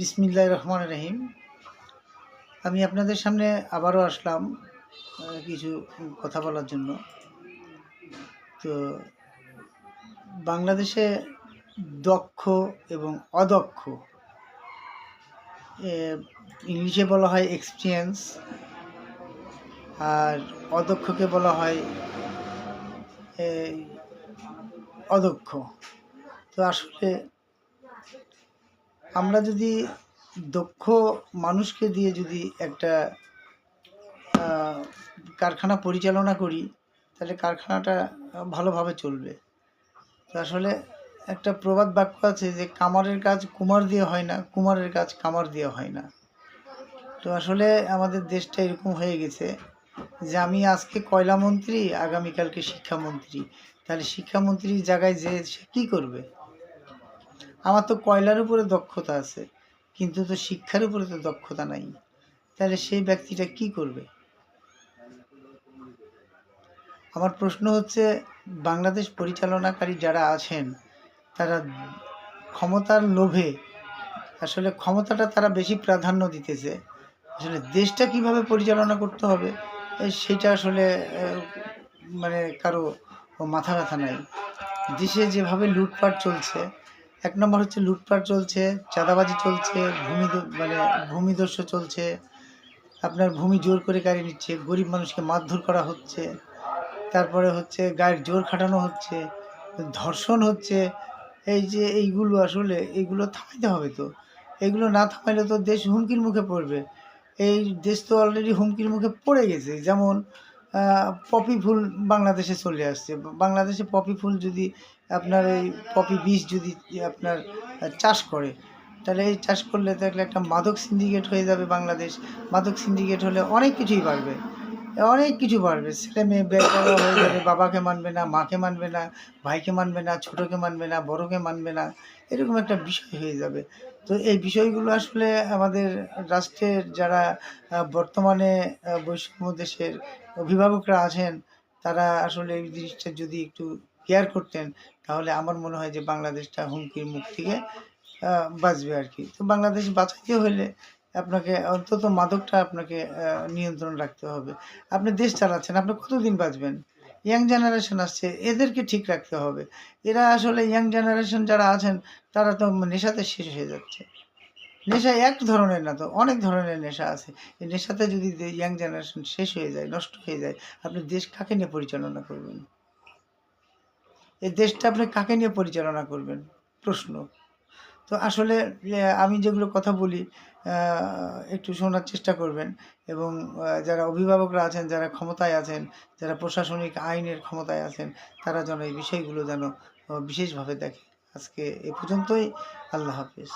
বিসমিল্লাহ রহমান রহিম। আমি আপনাদের সামনে আবারও আসলাম কিছু কথা বলার জন্য। তো বাংলাদেশে দক্ষ এবং অদক্ষ ইংলিশে বলা হয় এক্সপিরিয়েন্স, আর অদক্ষকে বলা হয় অদক্ষ। তো আসলে আমরা যদি দক্ষ মানুষকে দিয়ে যদি একটা কারখানা পরিচালনা করি, তাহলে কারখানাটা ভালোভাবে চলবে। তো আসলে একটা প্রবাদ বাক্য আছে যে, কামারের কাজ কুমার দিয়ে হয় না, কুমারের কাজ কামার দিয়ে হয় না। তো আসলে আমাদের দেশটা এরকম হয়ে গেছে যে, আমি আজকে কয়লা মন্ত্রী, আগামীকালকে শিক্ষামন্ত্রী। তাহলে শিক্ষামন্ত্রীর জায়গায় যে সে কী করবে? আমার তো কয়লার উপরে দক্ষতা আছে, কিন্তু তো শিক্ষার উপরে তো দক্ষতা নাই। তাহলে সেই ব্যক্তিটা কি করবে? আমার প্রশ্ন হচ্ছে, বাংলাদেশ পরিচালনাকারী যারা আছেন, তারা ক্ষমতার লোভে, আসলে ক্ষমতাটা তারা বেশি প্রাধান্য দিতেছে, আসলে দেশটা কীভাবে পরিচালনা করতে হবে সেটা আসলে মানে কারও মাথা ব্যথা নাই। দেশে যেভাবে লুটপাট চলছে এক নম্বর হচ্ছে লুটপাট চলছে, চাঁদাবাজি চলছে, ভূমি মানে ভূমিদস্য চলছে, আপনার ভূমি জোর করে গাড়ি নিচ্ছে, গরিব মানুষকে মারধর করা হচ্ছে, তারপরে হচ্ছে গায়ের জোর খাটানো হচ্ছে, ধর্ষণ হচ্ছে, এই যে এইগুলো আসলে এইগুলো থামাইতে হবে তো। এগুলো না থামাইলে তো দেশ হুমকির মুখে পড়বে। এই দেশ তো অলরেডি হুমকির মুখে পড়ে গেছে। যেমন পপি ফুল বাংলাদেশে চলে আসছে। বাংলাদেশে পপি ফুল যদি আপনার এই পপি বীজ যদি আপনার চাষ করে, তাহলে এই চাষ করলে তাহলে একটা মাদক সিন্ডিকেট হয়ে যাবে বাংলাদেশ। মাদক সিন্ডিকেট হলে অনেক কিছুই বাড়বে। অনেক কিছু বাড়বে। ছেলে মেয়ে বেকার হয়ে যাবে, বাবাকে মানবে না, মাকে মানবে না, ভাইকে মানবে না, ছোটোকে মানবে না, বড়কে মানবে না, এরকম একটা বিষয় হয়ে যাবে। তো এই বিষয়গুলো আসলে আমাদের রাষ্ট্রের যারা বর্তমানে বৈষম্য দেশের অভিভাবকরা আছেন, তারা আসলে এই জিনিসটা যদি একটু কেয়ার করতেন, তাহলে আমার মনে হয় যে বাংলাদেশটা হুমকির মুখ থেকে বাঁচবে আর কি। তো বাংলাদেশ বাঁচাইতে হলে আপনাকে অন্তত মাদকটা আপনাকে নিয়ন্ত্রণ রাখতে হবে। আপনি দেশ চালাচ্ছেন, আপনি কতদিন বাঁচবেন? ইয়াং জেনারেশন আসছে, এদেরকে ঠিক রাখতে হবে। এরা আসলে ইয়াং জেনারেশন যারা আছেন, তারা তো নেশাতে শেষ হয়ে যাচ্ছে। নেশা এক ধরনের না তো, অনেক ধরনের নেশা আছে। এই নেশাতে যদি ইয়াং জেনারেশন শেষ হয়ে যায়, নষ্ট হয়ে যায়, আপনি দেশ কাকে নিয়ে পরিচালনা করবেন? এই দেশটা আপনি কাকে নিয়ে পরিচালনা করবেন? প্রশ্ন। তো আসলে আমি যেগুলো কথা বলি একটু শোনার চেষ্টা করবেন এবং যারা অভিভাবকরা আছেন, যারা ক্ষমতায় আছেন, যারা প্রশাসনিক আইনের ক্ষমতায় আছেন, তারা যেন এই বিষয়গুলো যেন বিশেষভাবে দেখে। আজকে এ পর্যন্তই। আল্লাহ হাফিজ।